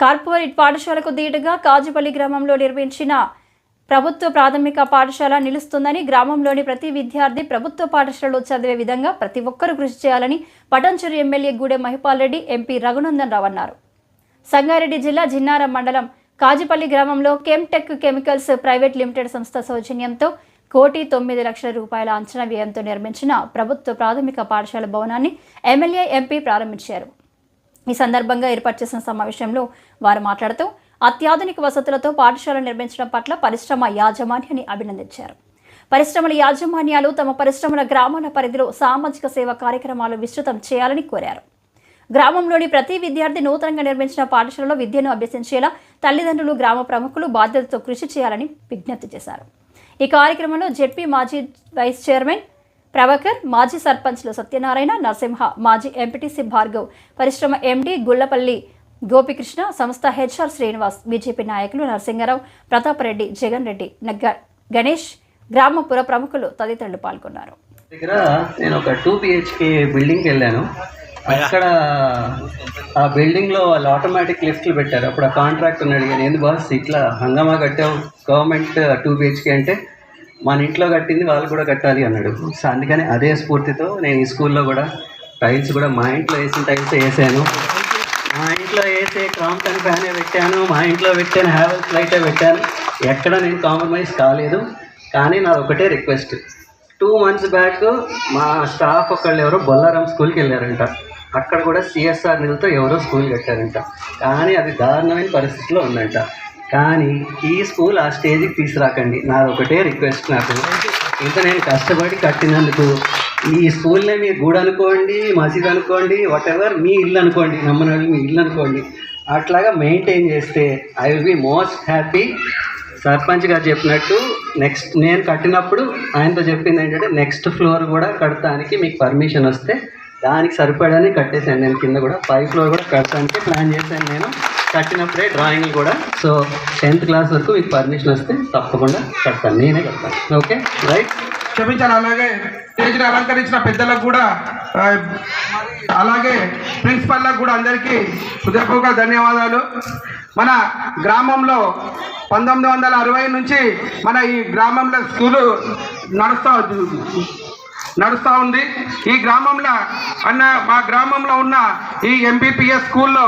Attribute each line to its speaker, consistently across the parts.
Speaker 1: Corporate పాఠశాలకు దీటుగా కాజుపల్లి గ్రామంలో నిర్మించిన ప్రభుత్వ ప్రాథమిక పాఠశాల నిలుస్తుందని గ్రామంలోని ప్రతి విద్యార్థి ప్రభుత్వ పాఠశాలలో చదివే విధంగా ప్రతి ఒక్కరూ కృషి చేయాలని పటంచెరు ఎమ్మెల్యే గూడెం మహిపాల్ రెడ్డి ఎంపీ రఘునందన్ రావు అన్నారు. సంగారెడ్డి జిల్లా జిన్నారం మండలం కాజుపల్లి గ్రామంలో కెమ్టెక్ కెమికల్స్ ప్రైవేట్ లిమిటెడ్ సంస్థ సౌజన్యంతో కోటి తొమ్మిది లక్షల రూపాయల అంచనా వ్యయంతో నిర్మించిన ప్రభుత్వ ప్రాథమిక పాఠశాల భవనాన్ని ఎమ్మెల్యే ఎంపీ ప్రారంభించారు. ఈ సందర్భంగా ఏర్పాటు చేసిన సమావేశంలో వారు మాట్లాడుతూ అత్యాధునిక వసతులతో పాఠశాల నిర్మించడం పట్ల పరిశ్రమ యాజమాన్యాన్ని అభినందించారు. పరిశ్రమల యాజమాన్యాలు తమ పరిశ్రమల గ్రామాల పరిధిలో సామాజిక సేవ కార్యక్రమాలు విస్తృతం చేయాలని కోరారు. గ్రామంలోని ప్రతి విద్యార్థి నూతనంగా నిర్మించిన పాఠశాలలో విద్యను అభ్యసించేలా తల్లిదండ్రులు గ్రామ ప్రముఖులు బాధ్యతతో కృషి చేయాలని విజ్ఞప్తి చేశారు. ఈ కార్యక్రమంలో జెడ్పీ మాజీ వైస్ చైర్మన్ ప్రభాకర్ మాజీ సర్పంచ్లు సత్యనారాయణ నరసింహ మాజీ ఎంపీటీసీ భార్గవ్ పరిశ్రమ ఎండీ గుళ్ళపల్లి గోపికృష్ణ సంస్థ హెచ్ఆర్ శ్రీనివాస్ బీజేపీ నాయకులు నరసింగరావు ప్రతాప్ రెడ్డి జగన్ రెడ్డి గణేష్ గ్రామపుర ప్రముఖులు తదితరులు పాల్గొన్నారు.
Speaker 2: దగ్గర నేను ఒక టూ బిహెచ్కే బిల్డింగ్కి వెళ్ళాను. అక్కడ ఆ బిల్డింగ్లో వాళ్ళు ఆటోమేటిక్ లిఫ్ట్లు పెట్టారు. అప్పుడు ఆ కాంట్రాక్ట్ అడిగాను ఏంది బాస్ ఇట్లా హంగామా కట్టావు? గవర్నమెంట్ టూ బిహెచ్కే అంటే మన ఇంట్లో కట్టింది వాళ్ళు కూడా కట్టాలి అన్నాడు. సో అందుకని అదే స్ఫూర్తితో నేను ఈ స్కూల్లో కూడా టైల్స్ కూడా మా ఇంట్లో వేసిన టైల్స్ వేసాను. మా ఇంట్లో వేసే క్రాంప్టన్ ఫ్యానే పెట్టాను మా ఇంట్లో పెట్టాను హ్యావెల్స్ లైటే పెట్టాను. ఎక్కడ నేను కాంప్రమైజ్ కాలేదు కానీ నాది ఒకటే రిక్వెస్ట్. టూ మంత్స్ బ్యాక్ మా స్టాఫ్ ఒకళ్ళు ఎవరో బొల్లారం స్కూల్కి వెళ్ళారంట. అక్కడ కూడా సిఎస్ఆర్ నిధులతో ఎవరో స్కూల్ కట్టారంట. కానీ అది దారుణమైన పరిస్థితిలో ఉందంట. కానీ ఈ స్కూల్ ఆ స్టేజ్కి తీసుకురాకండి. నాది ఒకటే రిక్వెస్ట్ నాకు. ఇంత నేను కష్టపడి కట్టినందుకు ఈ స్కూల్నే మీరు గూడు అనుకోండి మసీద్ అనుకోండి వాట్ ఎవర్ మీ ఇల్లు అనుకోండి నమ్మని మీ ఇల్లు అనుకోండి. అట్లాగా మెయింటైన్ చేస్తే I will be most happy sarpanch గారు చెప్పినట్టు నెక్స్ట్ నేను కట్టినప్పుడు ఆయనతో చెప్పింది ఏంటంటే నెక్స్ట్ ఫ్లోర్ కూడా కడతానికి మీకు పర్మిషన్ వస్తే దానికి సరిపడానే కట్టేశాను. నేను కింద కూడా పై ఫ్లోర్ కూడా కడతానికి ప్లాన్ చేశాను నేను. కట్టినప్పుడే డ్రాయింగ్లు కూడా. సో టెన్త్ క్లాస్ వరకు మీకు పర్మిషన్ వస్తే తప్పకుండా కడతాను. నేనే కడతాను. ఓకే? రైట్.
Speaker 3: క్షమించాలి అలాగే స్టేజ్ని అలంకరించిన పెద్దలకు కూడా అలాగే ప్రిన్సిపల్లకు కూడా అందరికీ హృదయపూర్వక ధన్యవాదాలు. మన గ్రామంలో పంతొమ్మిది వందల అరవై నుంచి మన ఈ గ్రామంలో స్కూలు నడుస్తూ నడుస్తూ ఉంది. ఈ గ్రామంలో అన్న మా గ్రామంలో ఉన్న ఈ ఎంపీపీఎస్ స్కూల్లో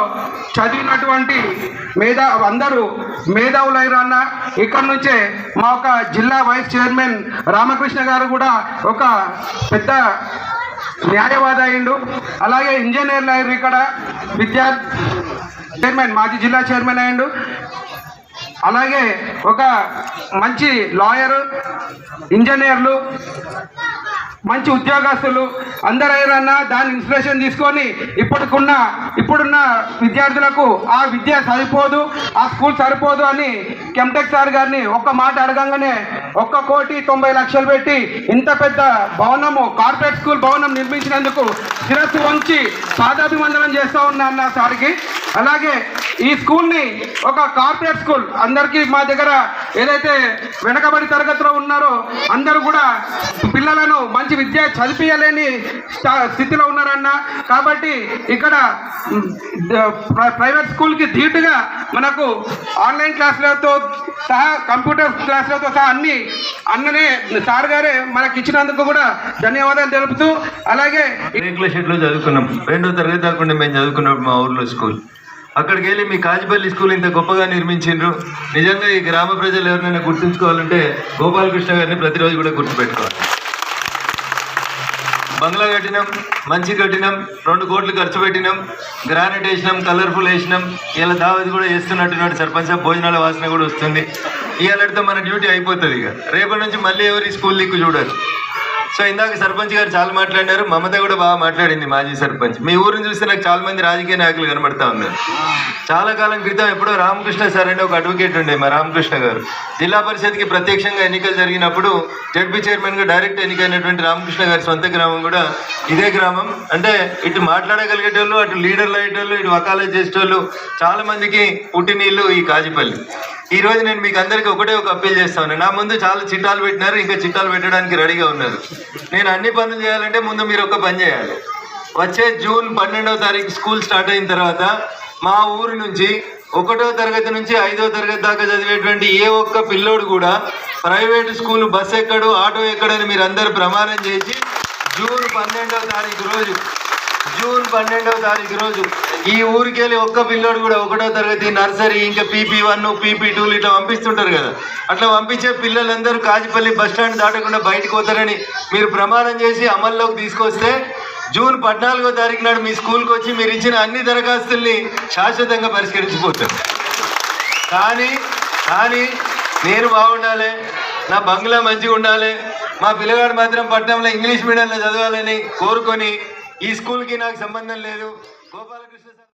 Speaker 3: చదివినటువంటి మేధా అందరూ మేధావులైరన్న ఇక్కడ నుంచే మా ఒక జిల్లా వైస్ చైర్మన్ రామకృష్ణ గారు కూడా ఒక పెద్ద న్యాయవాది అయిండు అలాగే ఇంజనీర్లు అయ్యారు ఇక్కడ. విద్యా చైర్మన్ మాజీ జిల్లా చైర్మన్ అయ్యిండు. అలాగే ఒక మంచి లాయరు ఇంజనీర్లు మంచి ఉద్యోగస్తులు అందరూ ఎవరన్నా దాని ఇన్స్పిరేషన్ తీసుకొని ఇప్పటికున్న ఇప్పుడున్న విద్యార్థులకు ఆ విద్య సరిపోదు ఆ స్కూల్ సరిపోదు అని కెమ్టెక్ సార్ గారిని ఒక్క మాట అడగంగానే ఒక్క కోటి తొంభై లక్షలు పెట్టి ఇంత పెద్ద భవనము కార్పొరేట్ స్కూల్ భవనం నిర్మించినందుకు శిరస్సు వంచి పాదాభివందనం చేస్తూ ఉన్నా అన్న సార్కి. అలాగే ఈ స్కూల్ని ఒక కార్పొరేట్ స్కూల్ అందరికీ మా దగ్గర ఏదైతే వెనకబడి తరగతిలో ఉన్నారో అందరూ కూడా పిల్లలను మంచి విద్య చదివించలేని స్థితిలో ఉన్నారన్న. కాబట్టి ఇక్కడ ప్రైవేట్ స్కూల్కి ధీటుగా మనకు ఆన్లైన్ క్లాసులతో సహా కంప్యూటర్ క్లాసులతో సహా అన్ని అన్ననే సార్ గారే మనకి ఇచ్చినందుకు కూడా ధన్యవాదాలు తెలుపుతూ అలాగే
Speaker 4: ఇంగ్లీష్ షెడ్లో చదువుకున్నాం. రెండో తరగతి దాకుండా మేము చదువుకున్నాం మా ఊర్లో స్కూల్. అక్కడికి వెళ్ళి మీ కాజిపల్లి స్కూల్ ఇంత గొప్పగా నిర్మించిండ్రు. నిజంగా ఈ గ్రామ ప్రజలు ఎవరినైనా గుర్తుంచుకోవాలంటే గోపాలకృష్ణ గారిని ప్రతిరోజు కూడా గుర్తుపెట్టుకోవాలి. బంగ్లా కట్టినాం మంచి కట్టినాం రెండు కోట్లు ఖర్చు పెట్టినాం గ్రానైట్ వేసినాం కలర్ఫుల్ వేసినాం. ఇలా దావతి కూడా చేస్తున్నట్టున్నాడు సర్పంచ్ భోజనాల వాసన కూడా వస్తుంది. ఇవాళతో మన డ్యూటీ అయిపోతుంది ఇక. రేపటి నుంచి మళ్ళీ ఎవరు ఈ స్కూల్ దిక్కు చూడరు. సో ఇందాక సర్పంచ్ గారు చాలా మాట్లాడినారు మమత కూడా బాగా మాట్లాడింది మాజీ సర్పంచ్. మీ ఊరిని చూస్తే నాకు చాలా మంది రాజకీయ నాయకులు కనబడతా ఉన్నారు. చాలా కాలం క్రితం ఎప్పుడో రామకృష్ణ సార్ అంటే ఒక అడ్వకేట్ ఉండే మా రామకృష్ణ గారు. జిల్లా పరిషత్కి ప్రత్యక్షంగా ఎన్నికలు జరిగినప్పుడు జడ్పీ చైర్మన్గా డైరెక్ట్ ఎన్నికైనటువంటి రామకృష్ణ గారి సొంత గ్రామం కూడా ఇదే గ్రామం. అంటే ఇటు మాట్లాడగలిగేటోళ్ళు అటు లీడర్లు అయ్యేటోళ్ళు ఇటు వకాలత్ చేసేటోళ్ళు చాలా మందికి పుట్టినీళ్ళు ఈ కాజిపల్లి. ఈ రోజు నేను మీకు అందరికీ ఒకటే ఒక అప్పీల్ చేస్తాను నా ముందు చాలా చిట్టాలు పెట్టినారు ఇంకా చిట్టాలు పెట్టడానికి రెడీగా ఉన్నారు. నేను అన్ని పనులు చేయాలంటే ముందు మీరు ఒక పని చేయాలి. వచ్చే జూన్ పన్నెండవ తారీఖు స్కూల్ స్టార్ట్ అయిన తర్వాత మా ఊరు నుంచి ఒకటో తరగతి నుంచి ఐదో తరగతి దాకా చదివేటువంటి ఏ ఒక్క పిల్లోడు కూడా ప్రైవేట్ స్కూల్ బస్ ఎక్కడు ఆటో ఎక్కడని మీరు అందరు ప్రమాణం చేసి జూన్ పన్నెండవ తారీఖు రోజు జూన్ పన్నెండవ తారీఖు రోజు ఈ ఊరికి వెళ్ళి ఒక్క పిల్లోడు కూడా ఒకటో తరగతి నర్సరీ ఇంకా పీపీ వన్ పీపీ టూలు ఇట్లా పంపిస్తుంటారు కదా. అట్లా పంపించే పిల్లలందరూ కాజిపల్లి బస్ స్టాండ్ దాటకుండా బయటకు పోతారని మీరు ప్రమాణం చేసి అమల్లోకి తీసుకొస్తే జూన్ పద్నాలుగో తారీఖు నాడు మీ స్కూల్కి వచ్చి మీరు ఇచ్చిన అన్ని దరఖాస్తుల్ని శాశ్వతంగా పరిష్కరించిపోతారు. కానీ కానీ నేను బాగుండాలి నా బంగ్లా మంచిగా ఉండాలి మా పిల్లగాడు మాత్రం పట్టణంలో ఇంగ్లీష్ మీడియంలో చదవాలని కోరుకొని ఈ స్కూల్కి నాకు సంబంధం లేదు. గోపాలకృష్ణ